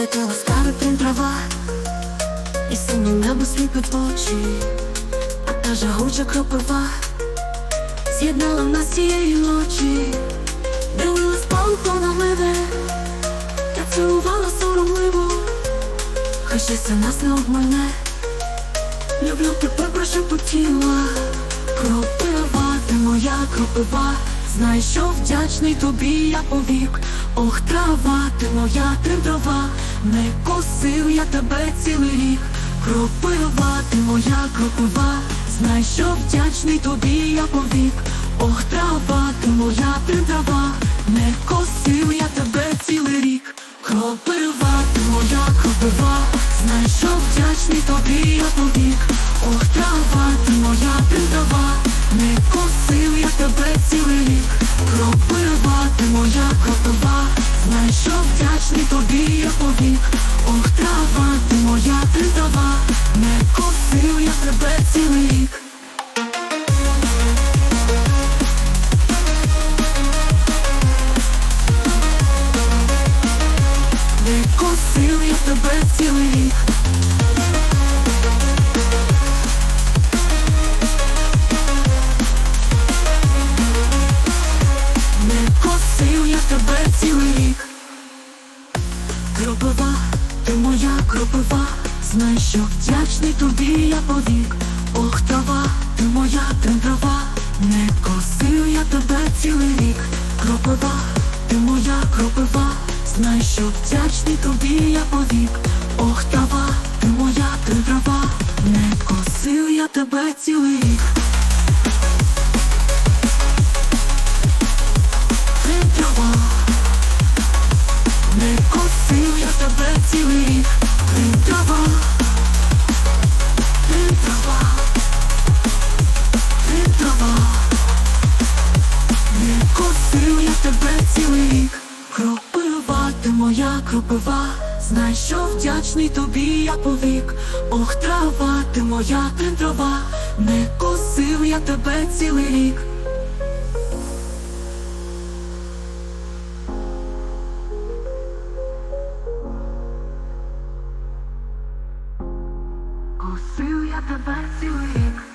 Світла старий прям трава, і синє небо сліпить очі, а та жагуча кропива з'єднала нас цієї ночі, дивилась палко на мене, та цілувала соромливо, хай щастя нас не обмане. Люблю тебе прошепотіла, кропива, ти моя кропива, знай, що вдячний тобі я повік. Ох, трава, ти моя трава, не косив я тебе цілий рік. Кропива, ти моя кропива, знай, що вдячний тобі я повік. Ох, трава, ти моя трава, не косив я тебе цілий рік. Кропива, ти моя кропива, знай, що вдячний тобі я повік. Ох, трава, ти моя трава, не косив я тебе цілий рік. Кропива, ти моя кропива, знай, що вдячний тобі я повік. Ох, трава, ти моя трава, не косив я тебе цілий рік. Не косив я тебе цілий рік. Кропива, знай, що вдячний тобі я повік. Ох, трава, ти моя трава, не косив я тебе цілий рік. Кропива, ти моя кропива, знай, що вдячний тобі я повік. Ох, трава, ти моя трава, не косив я тебе цілий рік. Не косив я тебе цілий рік. Кропива, ти моя кропива, знай, що вдячний тобі я повік. Ох, трава, ти моя трава, не косив я тебе цілий рік. Construir através do rico.